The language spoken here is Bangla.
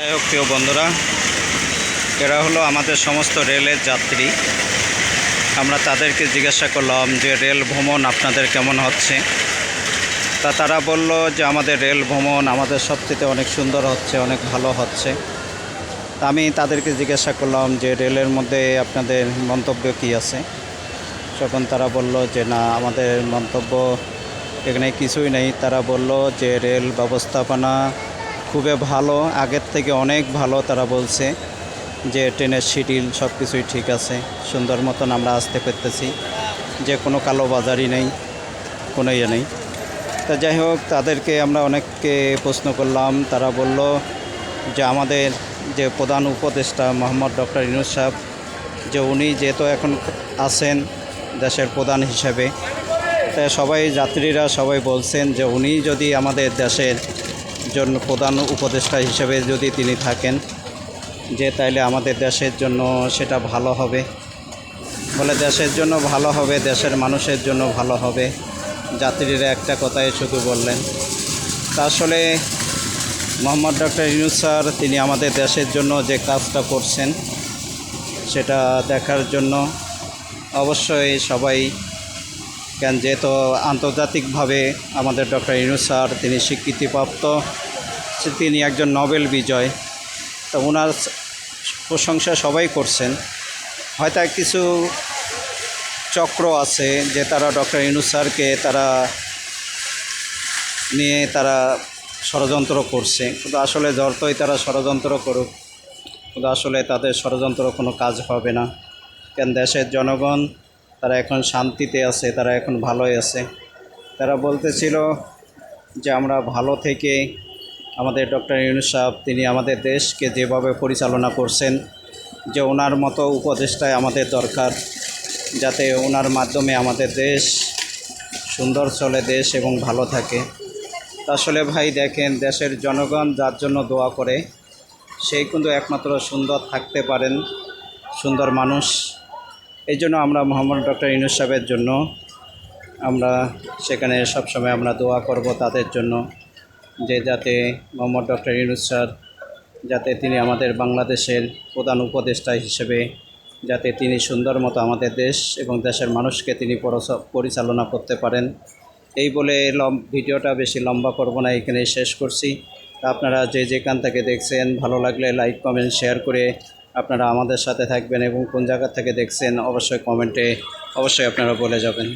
যাই হোক, প্রিয় বন্ধুরা, এরা হলো আমাদের সমস্ত রেলের যাত্রী। আমরা তাদেরকে জিজ্ঞাসা করলাম যে, রেল ভ্রমণ আপনাদের কেমন হচ্ছে? তা তারা বলল যে, আমাদের রেল ভ্রমণ আমাদের সবচেয়ে অনেক সুন্দর হচ্ছে, অনেক ভালো হচ্ছে। তা আমি তাদেরকে জিজ্ঞাসা করলাম যে, রেলের মধ্যে আপনাদের মন্তব্য কী আছে? তখন তারা বলল যে, না, আমাদের মন্তব্য এখানে কিছুই নেই। তারা বলল যে, রেল ব্যবস্থাপনা খুবই ভালো, আগের থেকে অনেক ভালো তারা বলছে যে ট্রেনের শিডিউল সব কিছুই ঠিক আছে, সুন্দর মতন আমরা আসতে পারতেছি। যে কোনো কালো বাজারই নেই, কোনো ইয়ে নেই। তা যাই হোক, তাদেরকে আমরা অনেককে প্রশ্ন করলাম, তারা বলল যে আমাদের যে প্রধান উপদেষ্টা মোহাম্মদ ডক্টর ইনুস সাহেব, যে উনি যেহেতু এখন আছেন দেশের প্রধান হিসেবে তাই সবাই যাত্রীরা সবাই বলছেন যে উনি যদি আমাদের দেশের জন্য প্রধান উপদেষ্টা হিসেবে যদি তিনি থাকেন, যে তাইলে আমাদের দেশের জন্য সেটা ভালো হবে। বলে দেশের জন্য ভালো হবে, দেশের মানুষের জন্য ভালো হবে। যাত্রীরা একটা কথাই শুধু বললেন। তা আসলে মোহাম্মদ ডক্টর ইউনুস স্যার, তিনি আমাদের দেশের জন্য যে কাজটা করছেন, সেটা দেখার জন্য অবশ্যই সবাই কেন যেহেতু আন্তর্জাতিকভাবে আমাদের ডক্টর ইউনুস স্যার, তিনি স্বীকৃতিপ্রাপ্ত, তিনি একজন নোবেল বিজয়। তো ওনার প্রশংসা সবাই করছেন। হয়তো কিছু চক্র আছে যে তারা ডক্টর ইউনুস স্যারকে তারা নিয়ে তারা ষড়যন্ত্র করছে। কিন্তু আসলে যতই তারা ষড়যন্ত্র করুক, কিন্তু আসলে তাদের ষড়যন্ত্র কোনো কাজ হবে না। কেন দেশের জনগণ তারা এখন শান্তিতে আছে, তারা এখন ভালোই আছে। তারা বলতেছিল যে আমরা ভালো থেকে আমাদের ডক্টর ইউনুস সাহেব, তিনি আমাদের দেশকে যেভাবে পরিচালনা করছেন, যে ওনার মতো উপদেষ্টায় আমাদের দরকার, যাতে ওনার মাধ্যমে আমাদের দেশ সুন্দর চলে, দেশ এবং ভালো থাকে। আসলে ভাই দেখেন, দেশের জনগণ যার জন্য দোয়া করে, সেই কিন্তু একমাত্র সুন্দর থাকতে পারেন, সুন্দর মানুষ এই জন্য আমরা মোহাম্মদ ডক্টর ইউনুস সাহেবের জন্য আমরা সেখানে সবসময় আমরা দোয়া করব তাদের জন্য যে যাতে মোহাম্মদ ডক্টর ইউনুস স্যার যাতে তিনি আমাদের বাংলাদেশের প্রধান উপদেষ্টা হিসেবে যাতে তিনি সুন্দর মতো আমাদের দেশ এবং দেশের মানুষকে তিনি পরিচালনা করতে পারেন। এই বলে ভিডিওটা বেশি লম্বা করব না এখানে শেষ করছি। আপনারা যে যেখান থেকে দেখছেন, ভালো লাগলে লাইক কমেন্ট শেয়ার করে আপনারা আমাদের সাথে থাকবেন এবং কোন জায়গা থেকে দেখছেন, অবশ্যই কমেন্টে অবশ্যই আপনারা বলে যাবেন।